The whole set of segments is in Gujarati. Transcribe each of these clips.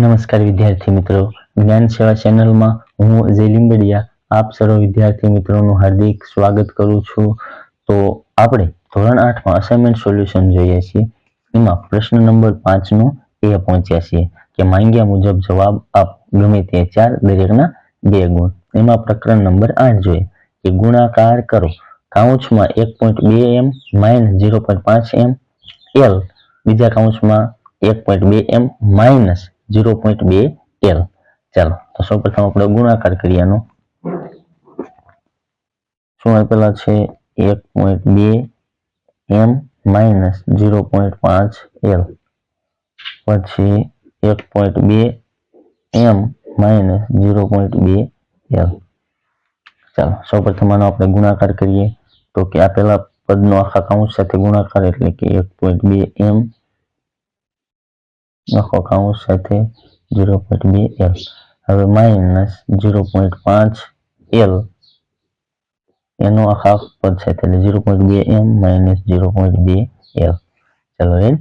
નમસ્કાર વિદ્યાર્થી મિત્રો. જ્ઞાન સેવા ચેનલમાં હું ઝેલિંબડિયા આપ સર્વ વિદ્યાર્થી મિત્રોનું હાર્દિક સ્વાગત કરું છું. તો આપણે ધોરણ આઠમાં અસાઇનમેન્ટ સોલ્યુશન જોઈએ છીએ. એમાં પ્રશ્ન નંબર પાંચનો એ પહોંચ્યા છીએ કે માંગ્યા મુજબ જવાબ આપ ગમે તે ચાર દરેકના બે ગુણ. એમાં પ્રકરણ નંબર આઠ જોઈએ કે ગુણાકાર કરો. કાઉન્સમાં એક પોઈન્ટ બે એમ માઇનસ ઝીરો પોઈન્ટ પાંચ એમ એલ બીજા કાઉન્સમાં એક પોઈન્ટ બે એમ માઇનસ ઝીરો પોઈન્ટ બે એલ ચાલો, તો સૌપ્રથમ આપણે ગુણાકાર કરીએ શું આપેલા છે? એક પોઈન્ટ બે એમ માઇનસ ઝીરો પોઈન્ટ પાંચ એલ પછી એક પોઈન્ટ બે એમ માઇનસ ઝીરો પોઈન્ટ બે એલ ચાલો સૌપ્રથમ આનો આપણે ગુણાકાર કરીએ. તો કે આપેલા પદનો આખા કાઉન્સ સાથે ગુણાકાર એટલે કે એક પોઈન્ટ બે એમ આખો કાઉન્સ સાથે ઝીરો પોઈન્ટ બે એલ હવે માઇનસ ઝીરો પોઈન્ટ પાંચ એલ એનો આખા પદ સાથે એટલે ઝીરો પોઈન્ટ બે એમ માઇનસ ઝીરો પોઈન્ટ બે ચાલો રેડ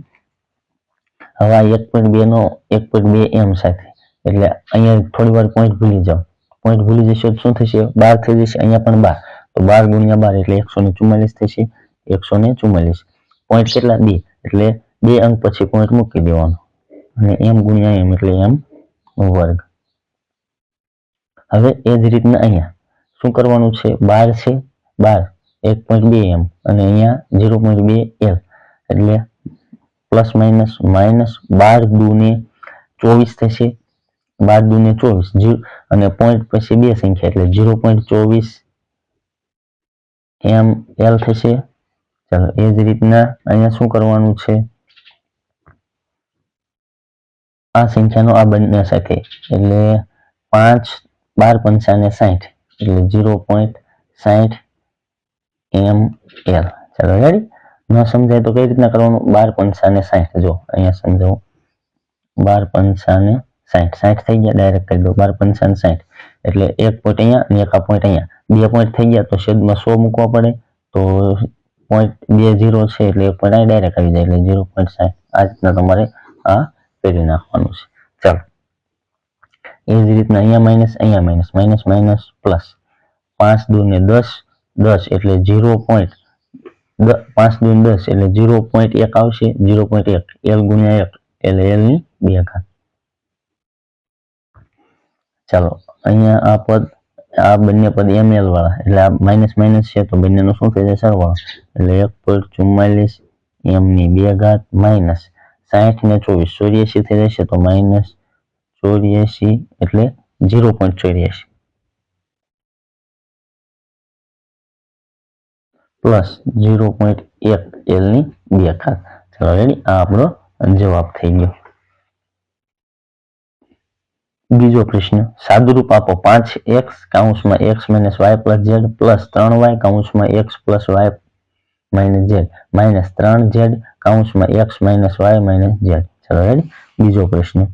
હવે આ એક પોઈન્ટ બે નો, એક પોઈન્ટ બે એમ સાથે. એટલે અહીંયા થોડી વાર પોઈન્ટ ભૂલી જાઓ. પોઈન્ટ ભૂલી જશો તો શું થશે? બાર થઈ જશે, અહીંયા પણ બાર. તો બાર ગુણ્યા બાર એટલે એકસો ને ચુમ્માલીસ થશે. એકસો ને ચુમ્માલીસ પોઈન્ટ કેટલા? બે. એટલે બે અંક પછી પોઈન્ટ મૂકી દેવાનો. અને એમ ગુણ્યા એમ એટલે એમ વર્ગ. હવે એ જ રીતના અહીંયા. શું કરવાનું છે? બાર છે? બાર. એક પોઈન્ટ બે એમ અને અહીંયા ઝીરો પોઈન્ટ બે એલ એટલે પ્લસ માઇનસ માઇનસ બાર દુને ચોવીસ થશે. બાર દુને ચોવીસ. અને પોઈન્ટ પછી બે સંખ્યા એટલે ઝીરો પોઈન્ટ ચોવીસ એમ એલ થશે. ચાલો, એ જ રીતના અહીંયા શું કરવાનું છે? આ સંખ્યાનો આ બંને સાથે. એટલે પાંચ, બાર પંચાને સાઠ એટલે ઝીરો પોઈન્ટ સાઠ એમ એલ. ચાલો રેડી ન સમજાય તો કઈ રીતના કરવાનું? બાર પંચાને સાઠ જો, અહીંયા સમજાવું. બાર પંચાને સાઠ સાઠ થઈ ગયા ડાયરેક્ટ કરી દો. બાર પંચાને સાઠ એટલે એક પોઈન્ટ અહીંયા અને એક આ પોઈન્ટ અહીંયા. બે પોઈન્ટ થઈ ગયા તો છેદમાં સો મૂકવા પડે. તો પોઈન્ટ બે ઝીરો છે એટલે એક પોઈન્ટ અહીં ડાયરેક્ટ આવી જાય. એટલે ઝીરો પોઈન્ટ સાઠ આ રીતના તમારે આ કરી નાખવાનું છે ચાલો એ જ રીતના અહીંયા માઇનસ અહીંયા માઇનસ માઇનસ માઇનસ પ્લસ પાંચ દુ ને દસ દસ એટલે ઝીરો પોઈન્ટ પાંચ દુ ને દસ એટલે ઝીરો પોઈન્ટ એક આવશે ઝીરો પોઈન્ટ એક એલ ગુણ્યા એક એટલે એલની બે ઘાત ચાલો અહીંયા આ પદ આ બંને પદ એમ એલ વાળા એટલે આ માઇનસ માઇનસ છે તો બંનેનો શું થઈ જાય સરવાળો એટલે એક પોઈન્ટ ચુમ્માલીસ એમ ની બે ઘાત માઇનસ સાહીઠ ને ચોવીસ, ચોર્યાસી થઈ જશે તો માઇનસ ચોર્યાસી એટલે ઝીરો પોઈન્ટ ચોર્યાસી. પ્લસ ઝીરો પોઈન્ટ એક એલની બે ખાત ચાલો રેડી? આ આપણો જવાબ થઈ ગયો. બીજો પ્રશ્ન, સાદુરૂપ આપો પાંચ x કાઉન્સમાં x minus y plus z plus ત્રણ y કાઉન્સમાં x plus y minus z minus ત્રણ z કાઉન્સમાં x minus y minus z ચલો રેડી બીજો પ્રશ્ન.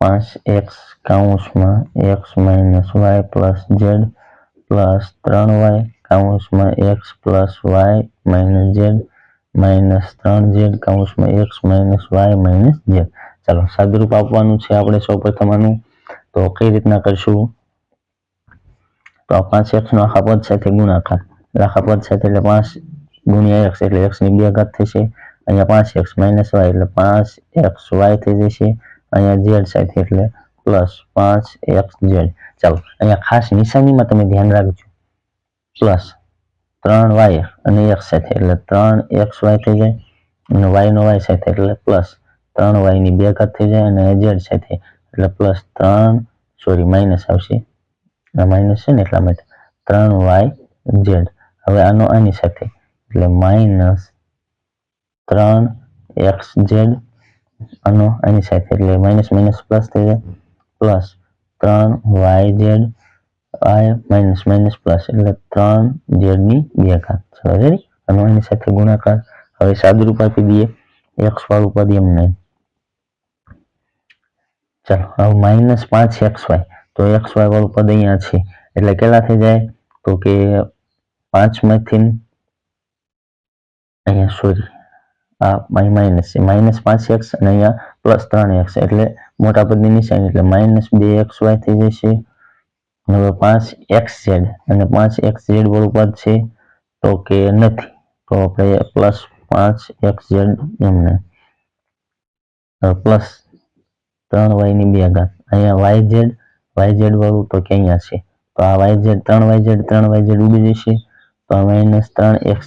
પાંચ x કાઉન્સમાં x minus y plus z plus ત્રણ y કાઉન્સમાં x plus y minus z minus ત્રણ z કાઉન્સમાં x minus y minus z ચાલો, સાદુરૂપ આપવાનું છે આપણે સૌ પ્રથમ તો કઈ રીતના કરશું? તો આ પાંચ એક્સ નો આખા પદ સાથે ગુણાકાર આખા પદ સાથે એટલે પાંચ ગુણ્યા એક્સ એટલે એક્સની બે ઘાત થશે અહીંયા પાંચ એક્સ માઇનસ વાય એટલે પાંચ એક્સ વાય થઈ જશે અહીંયા ઝેડ સાથે એટલે પ્લસ પાંચ એક્સ ઝેડ ચાલો અહીંયા ખાસ નિશાનીમાં તમે ધ્યાન રાખજો પ્લસ ત્રણ વાય અને એક્સ સાથે એટલે ત્રણ એક્સ વાય થઈ જાય અને વાયનો વાય સાથે એટલે પ્લસ ત્રણ વાયની બે ઘાત થઈ જાય અને ઝેડ સાથે એટલે પ્લસ ત્રણ સોરી માઇનસ આવશે માઇનસ છે ને એટલા માટે ત્રણ વાય ઝેડ. હવે આનો આની સાથે. એટલે માઇનસ ત્રણ એક્સ ઝેડ આનો આની સાથે. એટલે માઇનસ માઇનસ પ્લસ થઈ જાય. પ્લસ ત્રણ વાય ઝેડ આય માઇનસ માઇનસ પ્લસ. એટલે ત્રણ ઝેડની બે ઘાત રેડી આનો આની સાથે ગુણાકાર. હવે સાદુરૂપ આપી દઈએ. એક્સ વાળું પદ એમ નહીં. ચાલો, હવે માઇનસ પાંચ એક્સ વાય. તો એક્સ વાય વાળું પદ અહીંયા છે. એટલે કેટલા થઈ જાય? તો કે પાંચમાંથી અહીંયા સોરી આ માઇનસ છે. માઇનસ પાંચ એક્સ અને અહીંયા પ્લસ ત્રણ એક્સ. એટલે મોટા પદની નિશાની. એટલે માઇનસ બે એક્સ વાય થઈ જશે. હવે પાંચ એક્સ ઝેડ. અને પાંચ એક્સ ઝેડ વાળું પદ છે. તો કે નથી. તો આપણે પ્લસ પાંચ એક્સ ઝેડ એમને પ્લસ ત્રણ વાયની બે ઘાત. અહીંયા વાય ઝેડ ઝેડ વાળું તો કે અહીંયા છે? તો આ ઝેડ ત્રણ ઝેડ ત્રણ ઝેડ ઉડી જશે. તો આ માઇનસ ત્રણ એક્સ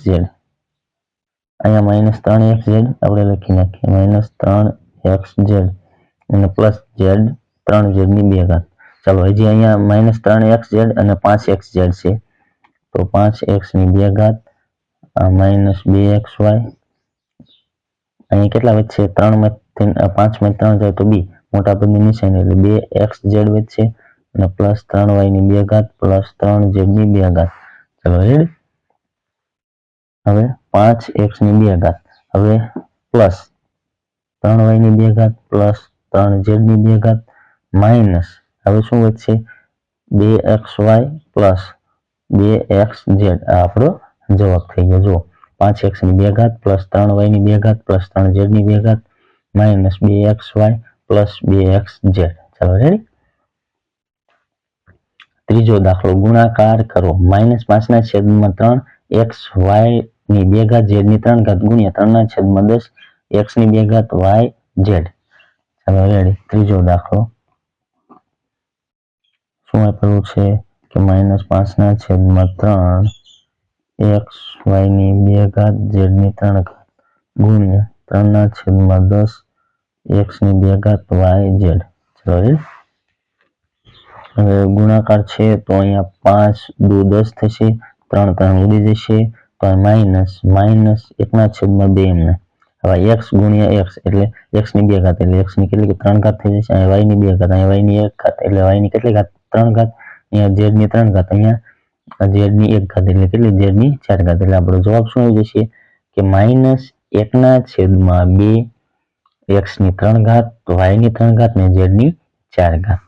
અહીંયા માઇનસ ત્રણ એક્સ આપણે લખી નાખીએ. માઇનસ ત્રણ એક્સ અને પ્લસ ઝેડ ત્રણ ઝેડની બે ઘાત. ચાલો, હજી અહીંયા માઇનસ ત્રણ ઝેડ અને પાંચ ઝેડ છે. તો પાંચ એક્સની બે ઘાત. માઇનસ બે એક્સ વાય. અહીંયા કેટલા વધશે? ત્રણમાંથી પાંચમાંથી ત્રણ જાય તો બી. મોટા પદની નિશાની એટલે બે એક્સ ઝેડ વધશે અને પ્લસ ત્રણ વાયની બે ઘાત, પ્લસ ત્રણ ઝેડની બે ઘાત. ચલો રેડી હવે પાંચ એક્સની બે ઘાત. હવે પ્લસ ત્રણ વાયની બે ઘાત, પ્લસ ત્રણ ઝેડની બે ઘાત, માઇનસ. હવે શું વધશે? બે એક્સ વાય પ્લસ બે એક્સ ઝેડ. આ આપણો જવાબ થઈ ગયો. જુઓ. પાંચ એક્સની બે ઘાત, પ્લસ ત્રણ વાયની બે ઘાત, પ્લસ ત્રણ ઝેડની બે ઘાત, માઇનસ બે એક્સ વાય પ્લસ બે એક્સ ઝેડ. ચાલો રેડી ત્રીજો દાખલો, ગુણાકાર કરો. માઇનસ પાંચના છેદમાં ત્રણ, એક્સ, વાયની બે ઘાત ઝેડની ત્રણ ઘાત ગુણ્યા ત્રણના છેદમાં દસ, એક્સની બે ઘાત વાય ઝેડ. ચાલો રેડી ત્રીજો દાખલો. શું આપેલું છે? કે માઇનસ પાંચના છેદમાં ત્રણ, એક્સ, વાયની બે ઘાત ઝેડની ત્રણ ઘાત ગુણ્યા ત્રણના છેદમાં દસ એક્સની બે ઘાત વાય ઝેડ. ચલો હવે ગુણાકાર છે તો અહીંયા પાંચ, દુ દસ થશે, ત્રણ ત્રણ ઉડી જશે, તો માઇનસ માઇનસ એકના છેદમાં બે એમને. હવે એક્સ ગુણ્યા એક્સ એટલે એક્સની બે ઘાત, એટલે એક્સની કેટલી ત્રણ ઘાત થઈ જશે. અહીંયા વાયની બે ઘાત, અહીંયા વાયની એક ઘાત, એટલે વાયની કેટલી ઘાત? ત્રણ ઘાત. અહીંયા ઝેડની ત્રણ ઘાત, અહીંયા ઝેડની એક ઘાત, એટલે કેટલી? ઝેડની ચાર ઘાત. એટલે આપણો જવાબ શું આવી જશે? કે માઇનસ એકના છેદમાં બે એક્સની ત્રણ ઘાત વાયની ત્રણ ઘાત ને ઝેડની ચાર ઘાત.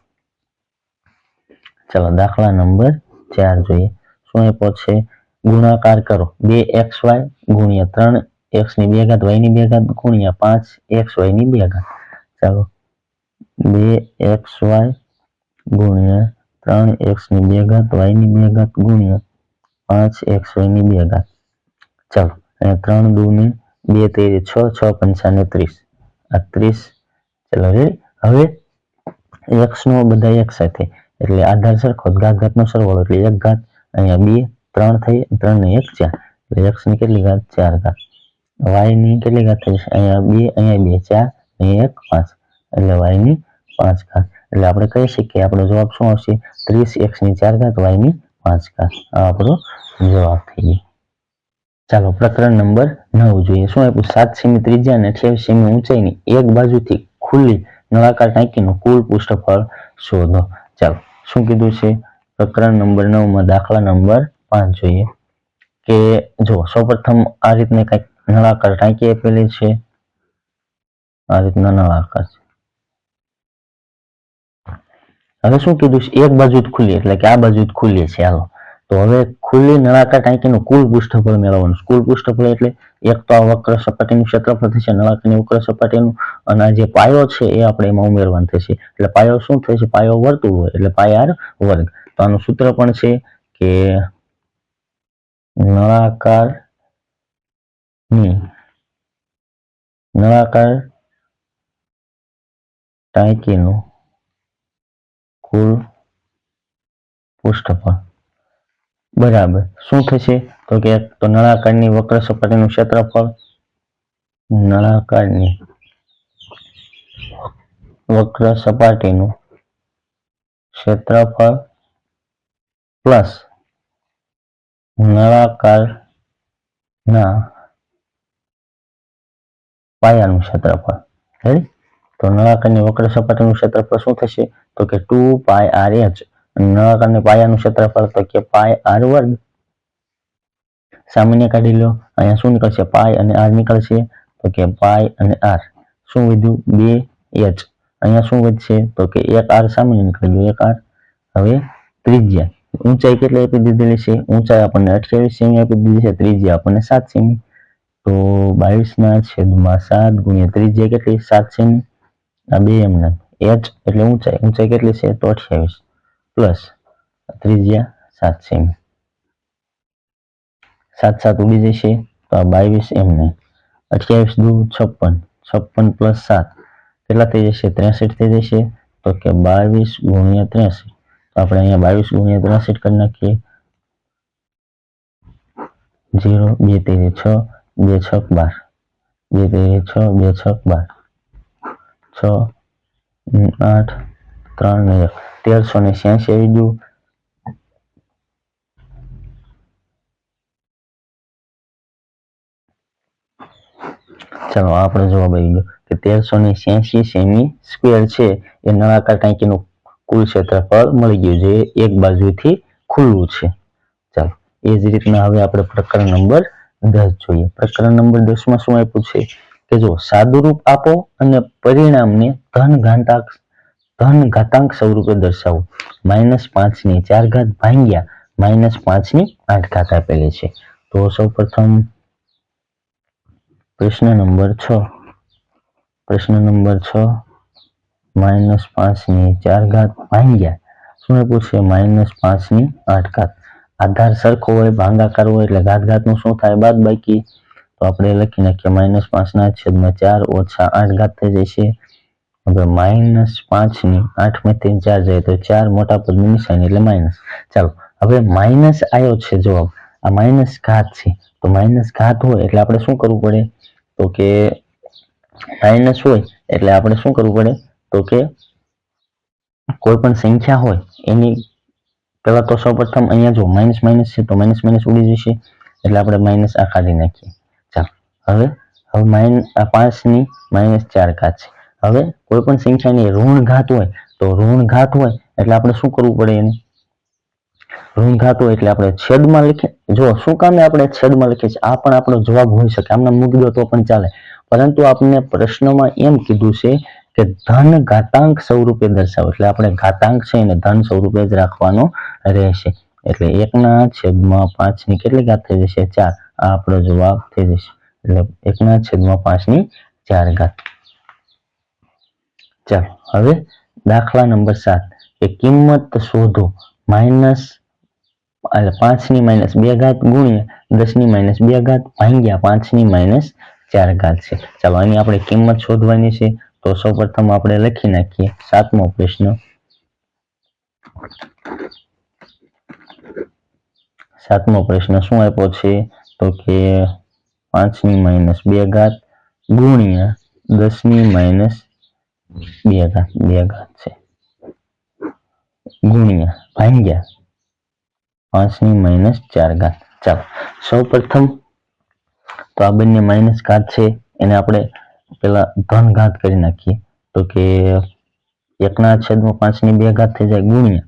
ચલો, દાખલા નંબર ચાર જોઈએ. શું આપ્યો છે? ગુણાકાર કરો. બે એક્સ વાય ગુણ્યા ત્રણ એક્સની બે ઘાત વાયની બે ઘાત ગુણ્યા પાંચ એક્સ વાયની બે ઘાત. ચાલો, બે એક્સ વાય ગુણ્યા ત્રણ એક્સની બે ઘાત વાયની બે ઘાત ગુણ્યા પાંચ એક્સ વાયની બે ઘાત. ચાલો અહીંયા ત્રણ દુ ને બે તેરી છ છ પંચાને ત્રીસ. આ ત્રીસ. ચલો હવે એક્સનો બધા એક સાથે. એટલે આધાર સરખો ઘાત ઘાતનો સરવાળો એટલે એક ઘાત અહીંયા બે, ત્રણ થઈ, ત્રણ ને એક ચાર. એટલે એક્સની કેટલી ઘાત? ચાર ઘાત. વાયની કેટલી ઘાત થઈ? અહીંયા બે અહીંયા બે, ચાર, અહીંયા એક, પાંચ. એટલે વાયની પાંચ ઘાત. એટલે આપણે કહી શકીએ, આપણો જવાબ શું આવશે? ત્રીસ એક્સની ચાર ઘાત વાયની પાંચ ઘાત. આ આપણો જવાબ થઈ ગયો. ચાલો પ્રકરણ નંબર નવ જોઈએ. શું આપ્યું? સાત સેમી ત્રિજ્યા અને અઠ્યાવીસ સેમી ઊંચાઈની એક બાજુથી ખુલ્લી નળાકાર ટાંકીનું કુલ પૃષ્ઠફળ શોધો. ચાલો, શું કીધું છે? પ્રકરણ નંબર નવમાં દાખલા નંબર પાંચ જોઈએ. કે જો, સૌપ્રથમ આ રીતની કંઈક નળાકાર ટાંકી આપેલી છે. આ રીતના નળાકાર છે. હવે શું કીધું છે? એક બાજુ જ ખુલ્લી, એટલે કે આ બાજુ જ ખુલ્લી છે. હાલો. તો હવે ખુલ્લી નળાકાર ટાંકીનું કુલ પૃષ્ઠફળ મેળવવાનું. કુલ પૃષ્ઠફળ એટલે એક તો આ વક્ર સપાટીનું ક્ષેત્રફળ થશે, નળાકારની વક્ર સપાટીનું, અને જે પાયો છે એ આપણે એમાં ઉમેરવાનું થશે. એટલે પાયો શું થશે? પાયો વર્તુળ હોય, એટલે પાય આર વર્ગ. તો આનું સૂત્ર પણ છે કે નળાકાર નળાકાર ટાંકીનું કુલ પૃષ્ઠફળ બરાબર. શું થશે? તો કે તો નળાકારની વક્ર સપાટીનું ક્ષેત્રફળ? નળાકારની વક્ર સપાટીનું ક્ષેત્રફળ પ્લસ નળાકારના પાયાનું ક્ષેત્રફળ. રેડી તો નળાકારની વક્ર સપાટીનું ક્ષેત્રફળ શું થશે? તો કે ટુ પાય આર એચ. નળાકારની પાયાનું ક્ષેત્રફળ તો કે પાય આર વર્ગ. સામાન્ય કાઢી લો, અહીંયા શું નીકળશે? પાય અને આર નીકળશે તો કે પાય અને આર. શું વધ્યું? બે, એચ. અહીંયા શું વધશે? તો કે એક આર સામાન્ય નીકળી ગયું, એક આર. હવે ત્રિજ્યા. ઊંચાઈ કેટલી આપી દીધેલી છે? ઊંચાઈ આપણને અઠ્યાવીસ સેમી આપી દીધી છે, ત્રિજ્યા આપણને સાત સેમી. તો બાવીસના છેદમાં સાત ગુણ્યા ત્રિજ્યા કેટલી? સાત સેમી. આ બે એમના. એચ એટલે ઊંચાઈ. ઊંચાઈ કેટલી છે? તો અઠ્યાવીસ. પ્લસ ત્રિજ્યા સાત સેમ. સાત સાત ઉડી જશે તો આ બાવીસ એમને અઠ્યાવીસ દુ છપ્પન. છપ્પન પ્લસ સાત. કેટલા થઈ જશે? ત્રેસઠ થઈ જશે. તો કે બાવીસ ગુણ્યા ત્રેસઠ. તો આપણે અહીંયા બાવીસ ગુણ્યા ત્રેસઠ કરી નાખીએ. જીરો બે તેરી છ, બે છક બાર. બે તેરી છ, બે છક બાર. છ, આઠ, ત્રણ ને એક. તેરસો ને છ્યાસી આવી ગયું ચાલો આપણો જવાબ આવી ગયો કે તેરસો ને છ્યાસી સેમી સ્ક્વેર છે. એ નળાકાર ટાંકીનું કુલ ક્ષેત્રફળ મળી ગયું જે એક બાજુથી ખુલ્લું છે. ચાલો, એ જ રીતના હવે આપણે પ્રકરણ નંબર દસ જોઈએ. પ્રકરણ નંબર દસમાં શું આપ્યું છે? કે જો સાદુરૂપ આપો અને પરિણામને ધન ઘાતાંક ધન ઘાતાંક સ્વરૂપે દર્શાવવું માઇનસ પાંચની ચાર ઘાત ભાંગ્યા માઇનસ પાંચની આઠ ઘાત આપેલી છે. તો સૌ પ્રથમ પ્રશ્ન નંબર છ. પ્રશ્ન નંબર છ. માઇનસ પાંચની ચાર ઘાત ભાંગ્યા. શું પૂછશે માઇનસ પાંચની આઠ ઘાત. આધાર સરખો હોય, ભાંગાકાર હોય એટલે ઘાત ઘાતનું શું થાય? બાદ બાકી. તો આપણે લખી નાખીએ, માઇનસ પાંચના છેદમાં ચાર ઓછા આઠ ઘાત થઈ જશે. હવે માઇનસ પાંચની આઠમાંથી ચાર જાય તો ચાર મોટા પદની નિશાની એટલે માઇનસ ચાલો, હવે માઇનસ આવ્યો છે જવાબ. આ માઇનસ ઘાત છે. તો માઇનસ ઘાત હોય એટલે આપણે શું કરવું પડે? તો કે માઇનસ હોય એટલે આપણે શું કરવું પડે? તો કે કોઈ પણ સંખ્યા હોય, એની પહેલાં તો સૌપ્રથમ અહીંયા જો માઇનસ માઇનસ છે તો માઇનસ માઇનસ ઉડી જશે. એટલે આપણે માઇનસ આ કાઢી નાખીએ. ચાલો, હવે હવે માઇન આ પાંચની માઇનસ ચાર ઘાત છે. હવે કોઈ પણ સંખ્યાની ઋણ ઘાત હોય, તો ઋણ ઘાત હોય એટલે આપણે શું કરવું પડે એને? ઋણ ઘાત હોય એટલે આપણે છેદમાં લખીએ જો શું કામે આપણે છેદમાં લખીએ છીએ? આ પણ આપણો જવાબ હોઈ શકે, આમને મૂકી દો તો પણ ચાલે. પરંતુ આપણને પ્રશ્નમાં એમ કીધું છે કે ધન ઘાતાંક સ્વરૂપે દર્શાવો, એટલે આપણે ઘાતાંક છે એને ધન સ્વરૂપે જ રાખવાનો રહેશે. એટલે એકના છેદમાં પાંચની કેટલી ઘાત થઈ જશે? ચાર. આ આપણો જવાબ થઈ જશે. એટલે એકના છેદમાં પાંચની ચાર ઘાત. ચાલો, હવે દાખલા નંબર સાત. કે કિંમત શોધો. માઇનસ, એટલે પાંચની માઇનસ બે ઘાત ગુણ્યા દસની માઇનસ બે ઘાત ભાંગ્યા પાંચની માઇનસ ચાર ઘાત છે. ચાલો, આની આપણે કિંમત શોધવાની છે. તો સૌપ્રથમ આપણે લખી નાખીએ સાતમો પ્રશ્ન. સાતમો પ્રશ્ન શું આપ્યો છે? તો કે પાંચની માઇનસ બે ઘાત ગુણ્યા દસની માઇનસ બે ઘાત બે ઘાત છે. ગુણ્યા, ભાંગ્યા. માઇનસ ચાર ઘાત. ચાલો, સૌ પ્રથમ તો આ બંને માઇનસ ઘાત છે, એને આપણે પેલા ધન ઘાત કરી નાખીએ. તો કે એકના છેદમાં પાંચની બે ઘાત થઈ જાય, ગુણ્યા.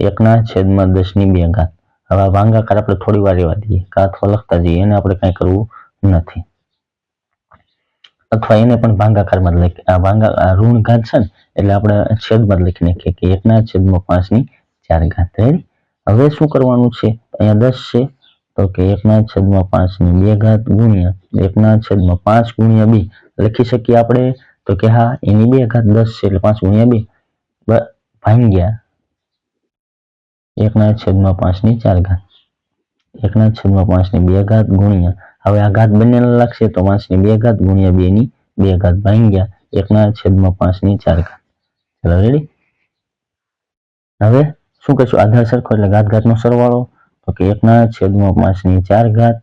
એકના છેદમાં દસની બે ઘાત. હવે આ ભાંગાકાર આપણે થોડી વાર રહેવા દઈએ કે લખતા જઈએ, એને આપણે કાંઈ કરવું નથી. અથવા એને પણ ભાંગાકારમાં જ લખી આ ભાંગા આ ઋણ ઘાત છે ને એટલે આપણે છેદમાં જ લખી નાખીએ કે એકના છેદમાં પાંચની ચાર ઘાત રેડી હવે શું કરવાનું છે? અહીંયા દસ છે. તો કે એકના છેદમાં પાંચની બે ઘાત ગુણ્યા એકના છેદમાં પાંચ ગુણ્યા બે. લખી શકીએ આપણે? તો કે હા, એની બે ઘાત દસ છે એટલે પાંચ ગુણ્યા બે. બ- ભાંગ્યા એકના છેદમાં પાંચની ચાર ઘાત. એકના છેદમાં પાંચની બે ઘાત ગુણ્યા હવે આ ઘાત બંનેને લાગશે તો પાંચની બે ઘાત ગુણ્યા બે ની બે ઘાત ભાંગ્યા એકના છેદમાં પાંચની ચાર ઘાત. ચલો રેડી હવે શું કહીશું? આધાર સરખો એટલે ઘાત ઘાતનો સરવાળો તો કે એકના છેદમાં પાંચની ચાર ઘાત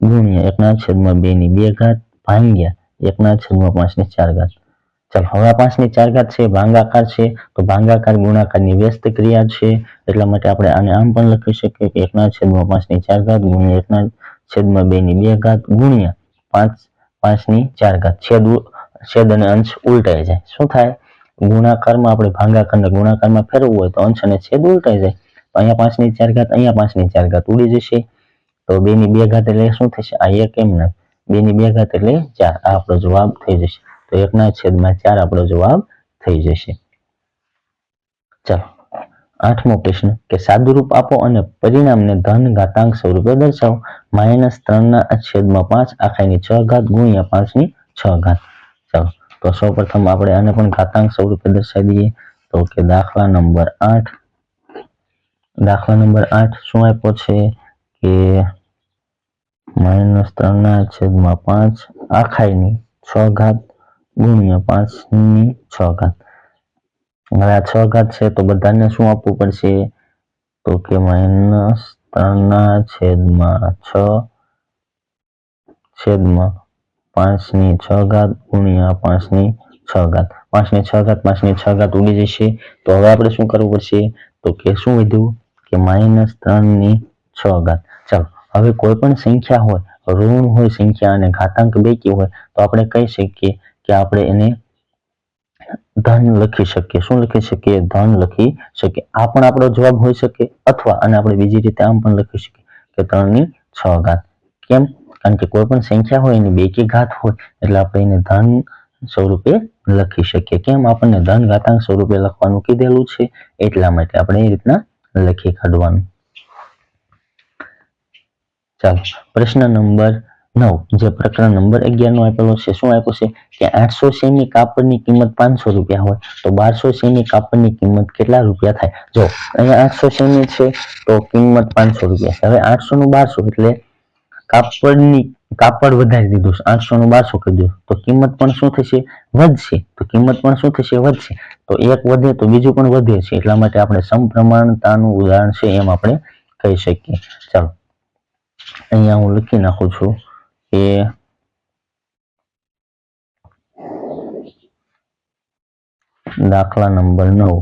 ગુણ્યા એકના છેદમાં બે ની બે ઘાત ભાંગ્યા એકના છેદમાં પાંચની ચાર ઘાત. ચાલો, હવે પાંચની ચાર ઘાત છે, ભાંગાકાર છે, તો ભાંગાકાર ગુણાકારની વ્યસ્ત ક્રિયા છે, એટલા માટે આપણે આને આમ પણ લખી શકીએ કે એકના છેદમાં પાંચની ચાર ઘાત ગુણ્યા એકના છેદમાં બે ની બે ઘાત ગુણ્યા પાંચ પાંચની ચાર ઘાત. છેદ છેદ અને અંશ ઉલટાઈ જાય. શું થાય? ગુણાકારમાં આપણે ભાંગાકારને ગુણાકારમાં ફેરવવું હોય તો અંશ અને છેદ ઉલટાઈ જાય. તો અહીંયા પાંચની ચાર ઘાત, અહીંયા પાંચની ચાર ઘાત ઉડી જશે. તો બે ની બે ઘાત એટલે શું થશે? આ એક એમ ના. બે ની બે ઘાત એટલે ચાર. આ આપણો જવાબ થઈ જશે. તો એકના છેદમાં ચાર આપણો જવાબ થઈ જશે. ચાલો. આઠમો પ્રશ્ન, કે સાદુરૂપ આપો અને પરિણામને ધન ઘાતાંક સ્વરૂપે દર્શાવો. માઇનસ ત્રણના છેદમાં પાંચ આખાની છ ઘાત ગુણ્યા પાંચની છ ઘાત. ચાલો, તો સૌ પ્રથમ આપણે આને પણ ઘાતાંક સ્વરૂપે દર્શાવી દઈએ. તો કે દાખલા નંબર આઠ, દાખલા નંબર આઠ શું આપ્યો છે? કે માઇનસ ત્રણના છેદમાં પાંચ, આખાઈની છ ઘાત ગુણ્યા પાંચની છ ઘાત. હવે આ છ ઘાત છે, તો બધાને શું આપવું પડશે? તો કે માઇનસ ત્રણના છેદમાં છ, છેદમાં પાંચની છ ઘાત ગુણ્યા પાંચની છ ઘાત. પાંચની છ ઘાત, પાંચની છ ઘાત ઉડી જશે. તો હવે આપણે શું કરવું પડશે? તો કે શું વધ્યું કે માઇનસ ત્રણની છ ઘાત. ચાલો, હવે કોઈ પણ સંખ્યા હોય, ઋણ હોય સંખ્યા અને ઘાતાંક બેકી હોય, તો આપણે કહી શકીએ કે આપણે એને ધન લખી શકીએ. શું લખી શકીએ? ધન લખી શકીએ. આ પણ આપણો જવાબ હોઈ શકે અથવા અને આપણે બીજી રીતે આમ પણ લખી શકીએ કે ત્રણની છ ઘાત. કેમ? કારણ કે કોઈ પણ સંખ્યા હોય એની કે ઘાત હોય એટલે આપણે એને ધન સ્વરૂપે લખી શકીએ. કેમ? આપણને ધન ઘાતાંક સ્વરૂપે લખવાનું કીધેલું છે એટલા માટે આપણે એ રીતના લખી કાઢવાનું. ચાલો. પ્રશ્ન નંબર નવ. જે પ્રકરણ નંબર અગિયાર નો આપેલો છે, શું આપ્યું છે? કે આઠસો સેમી કાપડની કિંમત પાંચસો રૂપિયા હોય, તો બારસો સેમી કાપડની કિંમત કેટલા રૂપિયા થાય? જો, અહીંયા આઠસો સેમી છે, તો કિંમત પાંચસો રૂપિયા હવે આઠસો નું બારસો એટલે કાપડની, કાપડ વધારી દીધું છે. આઠસો નું બારસો કરી દીધું. તો કિંમત પણ શું થશે? વધશે. તો કિંમત પણ શું થશે? વધશે. તો એક વધે તો બીજું પણ વધે છે. એટલા માટે આપણે સમપ્રમાણતાનું ઉદાહરણ છે એમ આપણે કહી શકીએ. ચાલો. અહીંયા હું લખી નાખું છું. કે દાખલા નંબર નવ.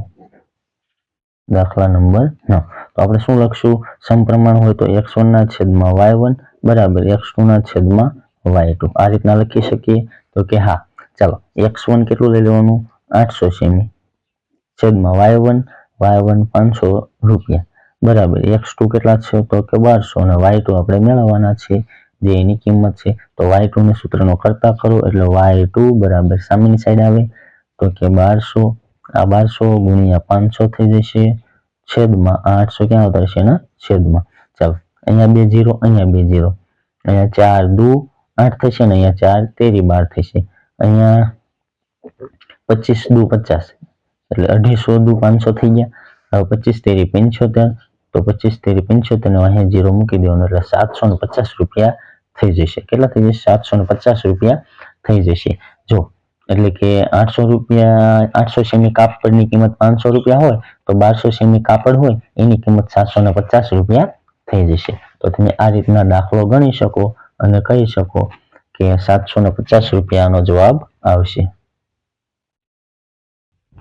દાખલા નંબર નવ. તો આપણે શું લખશું? સમપ્રમાણ હોય તો એક્સ વન ના છેદમાં વાય વન બરાબર એક્સ ટુ ના છેદમાં વાય ટુ આ રીતના લખી શકીએ? તો કે હા. ચાલો એક્સ વન કેટલું લઈ લેવાનું? આઠસો સેમી. છેદમાં વાય વન વાય વન પાંચસો રૂપિયા. બરાબર એક્સ ટુ કેટલા છે? તો કે બારસો. અને વાય ટુ આપણે મેળવવાના છે જે એની કિંમત છે, તો વાય ટુ ને સૂત્રનો કરતા કરો એટલે વાય ટુ બરાબર સામેની સાઈડ આવે. તો કે બારસો, આ બારસો ગુણ્યા પાંચસો થઈ જશે છેદમાં આઠસો, ક્યાં ઉતરશે ને છેદમાં. ચાલો, અહીંયા બે જીરો અહીંયા બે જીરો અહીંયા ચાર દુ આઠ થશે ને અહીંયા ચાર તેરી બાર થશે. અહીંયા પચીસ દુ પચાસ, એટલે અઢીસો દુ પાંચસો થઈ ગયા. હવે પચીસ તેરી પંચોતેર તો પચીસ તેરી પંચોતેર ને અહીંયા જીરો મૂકી દેવાનું એટલે સાતસો રૂપિયા થઈ જશે. કેટલા થઈ જશે? સાતસો રૂપિયા થઈ જશે. જો, એટલે કે આઠસો રૂપિયા, આઠસો સેમી કાપડની કિંમત પાંચસો રૂપિયા હોય, તો બારસો સેમી કાપડ હોય, એની કિંમત સાતસો રૂપિયા થઈ જશે. તો તમે આ રીતના દાખલો ગણી શકો અને કહી શકો કે સાતસો ને પચાસ રૂપિયાનો જવાબ આવશે.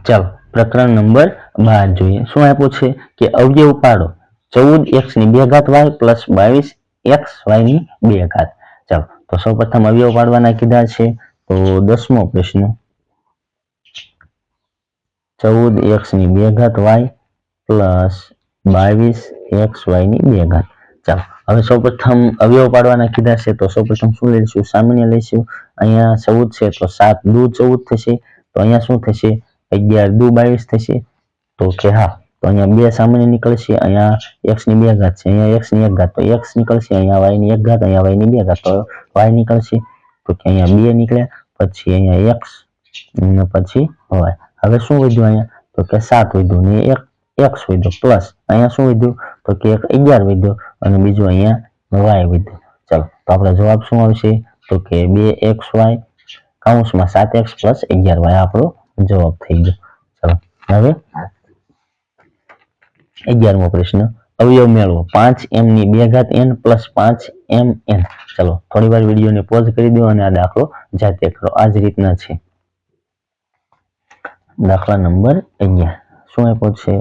ચાલો, પ્રકરણ નંબર બાર જોઈએ. શું આપ્યું છે? કે અવયવ પાડો. ચૌદ એક્સની બે ઘાત વાય પ્લસ બાવીસ એક્સ વાયની બે ઘાત. ચાલો, તો સૌ પ્રથમ અવયવ પાડવાના કીધા છે, તો દસમો પ્રશ્ન. ચૌદ એક્સની બે ઘાત વાય પ્લસ બાવીસ એક્સ વાયની બે ઘાત. ચાલો, હવે સૌપ્રથમ અવયવ પાડવાના કીધા છે, તો સૌપ્રથમ શું લઈશું? સામાન્ય લઈશું. અહીંયા ચૌદ છે, તો સાત દુ ચૌદ થશે. તો અહીંયા શું થશે? અગિયાર દુ બાવીસ થશે. તો કે હા તો અહીંયા બે સામાન્ય નીકળશે અહીંયા એક્સની બે ઘાત છે અહીંયા એક્સની એક ઘાત તો એક્સ નીકળશે અહીંયા વાયની એક ઘાત અહીંયા વાયની બે ઘાત તો વાય નીકળશે તો કે અહીંયા બે નીકળ્યા પછી અહીંયા એક્સ અને પછી વાય હવે શું વધ્યું અહીંયા તો કે સાત વધ્યું ને એક એક્સ વધ્યો પ્લસ અહીંયા શું વધ્યું તો કે એક અગિયાર વધ્યો અને બીજું અહીંયા વાય વધ્યું ચાલો તો આપણો જવાબ શું આવશે તો કે બે એક્સ વાય કાઉન્સમાં સાત એક્સ પ્લસ અગિયાર વાય આપણો જવાબ થઈ ગયો ચાલો હવે અગિયારમો પ્રશ્ન, અવયવ મેળવો. પાંચ એમ ની બે ઘાત એન પ્લસ પાંચ એમ એન ચલો થોડી વાર વિડીયોને પોઝ કરી દો અને આ દાખલો જાતે કરો. આ જ રીતના છે. દાખલા નંબર અગિયાર. શું આપ્યો છે?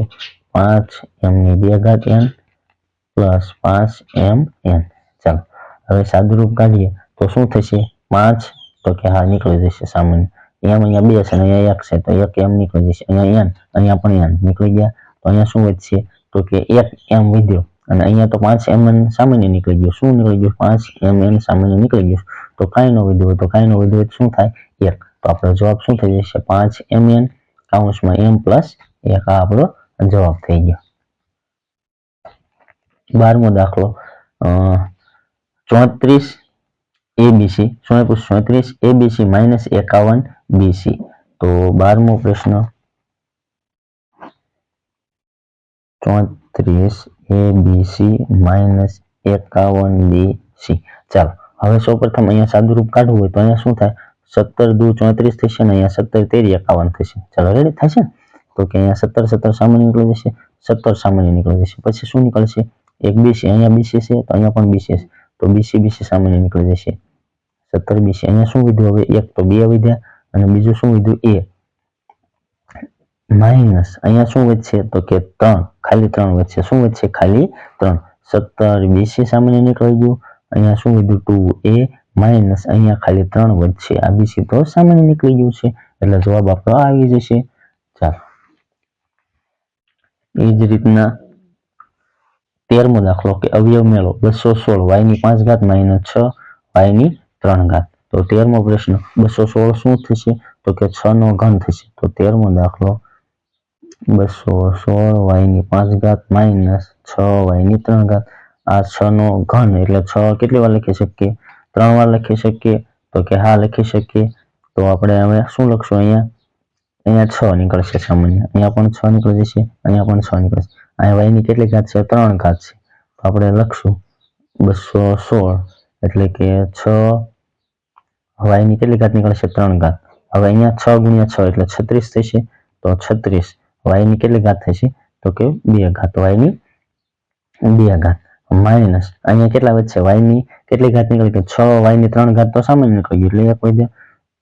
પાંચ એમ ની બે ઘાત એન પ્લસ પાંચ એમ એન ચાલો, હવે સાદુરૂપ કાઢીએ. તો શું થશે? પાંચ, તો કે હા, નીકળી જશે સામાન્ય. એમ અહીંયા બે છે અહીંયા એક છે, તો એક એમ નીકળી જશે. અહીંયા એન અહીંયા પણ એન નીકળી ગયા. અહીંયા શું વધશે? તો કે એક એમ વધ્યો. અને અહીંયા તો પાંચ એમ એન સામાન્ય નીકળી ગયો. શું નીકળી ગયું? પાંચ એમ એન સામાન્ય નીકળી ગયું. તો કાંઈ ન વધ્યું તો કાંઈ ન વધ્યું શું થાય? એક. તો આપણો જવાબ શું થઈ જશે? પાંચ એમ એન કાઉન્સમાં એમ પ્લસ એક આ આપણો જવાબ થઈ ગયો. બારમો દાખલો. ચોત્રીસ એબીસી. શું આપ્યું? ચોત્રીસ એબીસી માઇનસ એકાવન બીસી. તો બારમો પ્રશ્ન. ચોત્રીસ, એ બી સી, માઇનસ એકાવન બી સી. ચાલો, હવે સૌપ્રથમ અહીંયા સાદુરૂપ કાઢવું હોય તો અહીંયા શું થાય? સત્તર દુ ચોત્રીસ થશે ને અહીંયા સત્તર તેરી એકાવન થશે. ચાલો રેડી થશે ને? તો કે અહીંયા સત્તર સત્તર સામાન્ય નીકળી જશે, સત્તર સામાન્ય નીકળી જશે. પછી શું નીકળશે? એક બીસી અહીંયા બીસી છે તો અહીંયા પણ બીસી છે. તો બીસી બીસી સામાન્ય નીકળી જશે. સત્તર બીસી અહીંયા શું વિધ્યું હવે એક તો બે વિધ્યા અને બીજું શું વિધ્યું એ માઇનસ અહીંયા શું વધશે તો કે ત્રણ ખાલી ત્રણ વધશે શું વધશે ખાલી ત્રણ સત્તર બીસી સામાન્ય નીકળી ગયું અહીંયા શું વધ્યું ટુ એ માઇનસ અહીંયા ખાલી ત્રણ વધશે આ બીસી તો સામાન્ય નીકળી ગયું છે એટલે જવાબ આપણો આવી જશે ચાલો એ જ રીતના તેરમો દાખલો કે અવયવ મેળો બસો સોળ વાયની પાંચ ઘાત માઇનસ છ વાયની ત્રણ ઘાત તો તેરમો પ્રશ્ન બસો સોળ શું થશે તો કે છ નો ઘન થશે તો તેરમો દાખલો બસો, સોળ વાયની પાંચ ઘાત માઇનસ છ વાયની ત્રણ ઘાત. આ છ નો ઘન, એટલે છ કેટલી વાર લખી શકીએ? ત્રણ વાર લખી શકીએ? તો કે હા, લખી શકીએ. તો આપણે હવે શું લખશું અહીંયા? અહીંયા છ નીકળશે સામાન્ય. અહીંયા પણ છ નીકળી જશે, અહીંયા પણ છ નીકળશે. અહીંયા વાયની કેટલી ઘાત છે? ત્રણ ઘાત છે. તો આપણે લખશું બસો સોળ, એટલે કે છ વાયની કેટલી ઘાત નીકળશે? ત્રણ ઘાત. હવે અહીંયા છ ગુણ્યા છ, એટલે છત્રીસ થશે. તો છત્રીસ. વાયની કેટલી ઘાત થશે તો કે બે ઘાત વાયની, બે ઘાત. માઇનસ અહીંયા કેટલા વધશે વાયની કેટલી ઘાત નીકળી કે છ વાયની ત્રણ ઘાત તો સામાન્ય નીકળી ગયું. એટલે એક દે.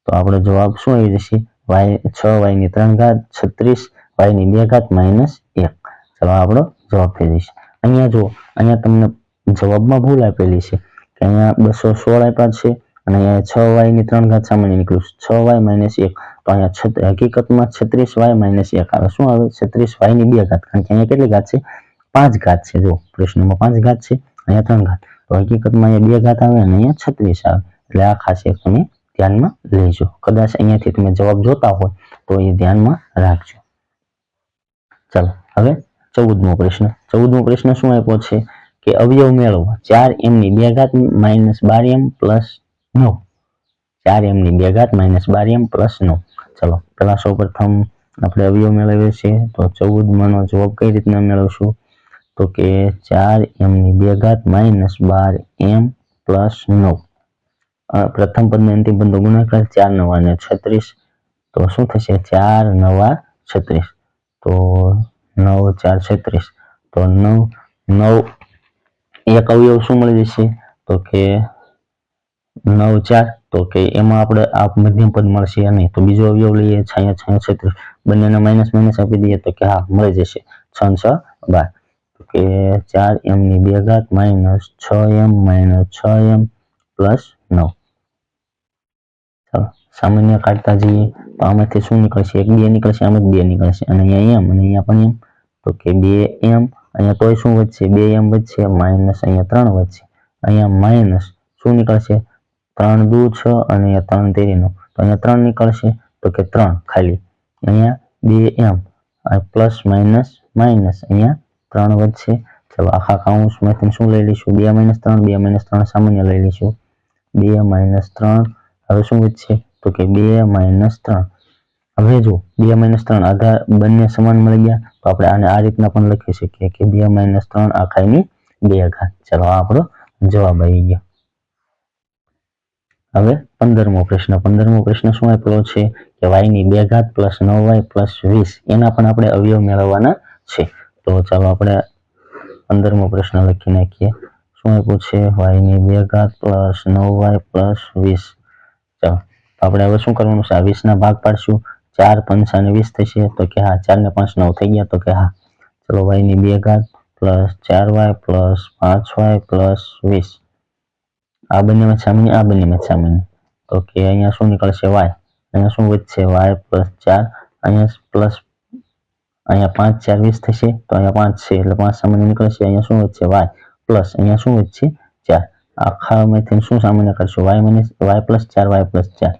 તો આપણો જવાબ શું આવી જશે? વાય, છ વાયની ત્રણ ઘાત, છત્રીસ વાયની બે ઘાત, માઇનસ એક. ચલો આપણો જવાબ થઈ જશે. અહીંયા જુઓ, અહીંયા તમને જવાબમાં ભૂલ આપેલી છે કે અહીંયા બસો સોળ આપ્યા છે. અને અહીંયા છ વાયની ત્રણ ઘાત સામાન્ય નીકળ્યું છ. વાય માઇનસ એક. તો અહીંયા હકીકતમાં છત્રીસ વાય માઇનસ એક. આવે શું આવે? છત્રીસ વાયની બે ઘાત. કારણ કે અહીંયા કેટલી ઘાત છે? પાંચ ઘાત છે. જો પ્રશ્નમાં પાંચ ઘાત છે. અહીંયા ત્રણ ઘાત. તો હકીકતમાં અહીંયા બે ઘાત આવે અને અહીંયા છત્રીસ આવે. એટલે આ ખાસ એક તમે ધ્યાનમાં લેજો. કદાચ અહીંયાથી તમે જવાબ જોતા હોય તો એ ધ્યાનમાં રાખજો. ચાલો, હવે ચૌદમો પ્રશ્ન. ચૌદમો પ્રશ્ન શું આપ્યો છે? કે અવયવ મેળવો ચાર એમની. બે ઘાત માઇનસ બાર એમ પ્લસ નવ ચાર એમની બે ઘાત માઇનસ બાર એમ પ્લસ નવ ચલો, પેલા સૌ પ્રથમ આપણે અવયવ મેળવીએ છીએ તો ચૌદમાંનો જવાબ કઈ રીતના મેળવશું? તો કે ચાર એમની બે ઘાત માઇનસ બાર એમ પ્લસ નવ પ્રથમ પદને અંતિમ પદનો ગુણાકાર ચાર નવા ને છત્રીસ. તો શું થશે? ચાર નવા છત્રીસ. તો નવ, ચાર, છત્રીસ. તો નવ નવ. એક અવયવ શું મળી જશે? તો કે નવ ચાર તો કે એમાં આપણે આ મધ્યમ પદ મળશે નહીં તો બીજો અવયવ લઈએ, છાયા છાયા છત્રીસ બંનેને માઇનસ માઇનસ આપી દઈએ, તો કે હા, મળી જશે. છ છ, બાર. તો કે ચાર એમની બે ઘાત માઇનસ છ એમ માઇનસ છ એમ પ્લસ નવ. સામાન્ય કાઢતા જઈએ. તો આમાંથી શું નીકળશે? એક, બે નીકળશે આમ જ બે નીકળશે. અને અહીંયા એમ, અને અહીંયા પણ એમ. તો કે બે એમ, અહીંયા તોય શું વધશે? બે એમ વધશે માઇનસ અહીંયા ત્રણ વધશે. અહીંયા માઇનસ શું નીકળશે? ત્રણ દુ છ અને અહીંયા ત્રણ તેરીનો તો અહીંયા ત્રણ નીકળશે, તો કે ત્રણ ખાલી. અહીંયા બે એમ પ્લસ માઇનસ માઇનસ, અહીંયા ત્રણ વધશે. ચાલો આખા કાઉન્સમાંથી શું લઈ લઈશું? બે માઇનસ ત્રણ, બે માઇનસ ત્રણ સામાન્ય લઈ લઈશું. બે માઇનસ ત્રણ, હવે શું વધશે? તો કે બે માઇનસ ત્રણ. હવે જો, બે માઇનસ ત્રણ આધાર બંને સમાન મળી ગયા, તો આપણે આને આ રીતના પણ લખી શકીએ કે બે માઇનસ ત્રણ આખાની બે ઘાત. ચાલો આપણો જવાબ આવી ગયો. હવે પંદરમો પ્રશ્ન. પંદરમો પ્રશ્ન શું આપેલો છે? કે વાયની બે ઘાત પ્લસ નવ વાય પ્લસ વીસ, એના પણ આપણે અવયવ મેળવવાના છે. તો ચાલો આપણે પંદરમો પ્રશ્ન લખી નાખીએ. શું આપ્યું છે? વાયની બે ઘાત પ્લસ નવ વાય પ્લસ વીસ. ચાલો આપણે હવે શું કરવાનું છે? આ વીસના ભાગ પાડશું. ચાર પંચાને વીસ થશે તો કે હા, ચાર ને પાંચ નવ થઈ ગયા તો કે હા. ચલો વાયની બે ઘાત પ્લસ ચાર વાય પ્લસ પાંચ વાય પ્લસ વીસ. આ બંનેમાં સામાન્ય આ બંનેમાં સામાન્ય તો કે અહીંયા શું નીકળશે? વાય અહીંયા શું વધશે? વાય પ્લસ ચાર, અહીંયા પ્લસ અહીંયા પાંચ, ચાર, વીસ થશે, તો અહીંયા પાંચ છે, એટલે પાંચ સામાન્ય નીકળશે. અહીંયા શું વધશે? વાય પ્લસ અહીંયા શું વધશે? ચાર. આખામાંથી શું સામાન્ય કરશું? વાય માઇનસ વાય પ્લસ ચાર વાય પ્લસ ચાર.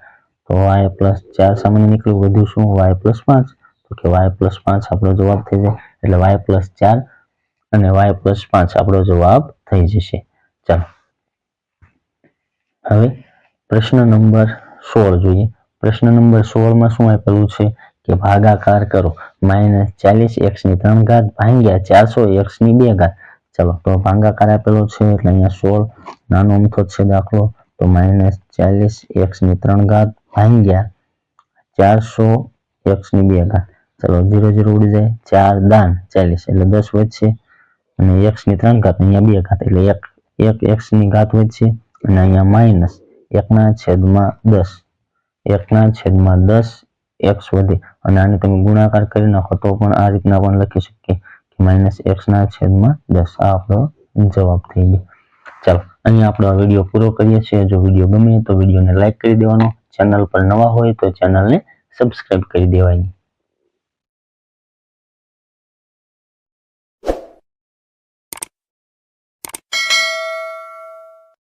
તો વાય પ્લસ ચાર સામાન્ય નીકળ્યું. વધ્યું શું? વાય પ્લસ પાંચ. તો કે વાય પ્લસ પાંચ આપણો જવાબ થઈ જાય. એટલે વાય પ્લસ ચાર અને વાય પ્લસ પાંચ આપણો જવાબ થઈ જશે. ચાલો. હવે પ્રશ્ન નંબર સોળ જોઈએ. પ્રશ્ન નંબર સોળમાં શું આપેલું છે કે ભાગાકાર કરો. માઇનસ ચાલીસ એક્સની ત્રણ ઘાત ભાગ્યા ચારસો એક્સની બે ઘાત. ચાલો, તો ભાગાકાર આપેલો છે એટલે અહીંયા સોળ નાનો અમથો છે દાખલો તો માઇનસ ચાલીસ એક્સની ત્રણ ઘાત ભાગ્યા ચારસો એક્સની બે ઘાત. ચલો જીરો જીરો ઉડી જાય. ચાર દાન ચાલીસ, એટલે દસ વધશે. અને એક્સની ત્રણ ઘાત અહીંયા બે ઘાત, એટલે એક એક એક્સની ઘાત વધશે. અને અહીંયા માઇનસ એકના છેદમાં દસ એકના છેદમાં દસ એક્સ વધે અને આને તમે ગુણાકાર કરી નાખો તો પણ આ રીતના પણ લખી શકીએ કે માઇનસ એક્સના છેદમાં દસ આ આપણો જવાબ થઈ ગયો. ચાલો, અહીંયા આપણો આ વીડિયો પૂરો કરીએ છીએ. જો વીડિયો ગમે તો વિડીયોને લાઇક કરી દેવાનો ચેનલ પર નવા હોય તો ચેનલને સબસ્ક્રાઇબ કરી દેવાની.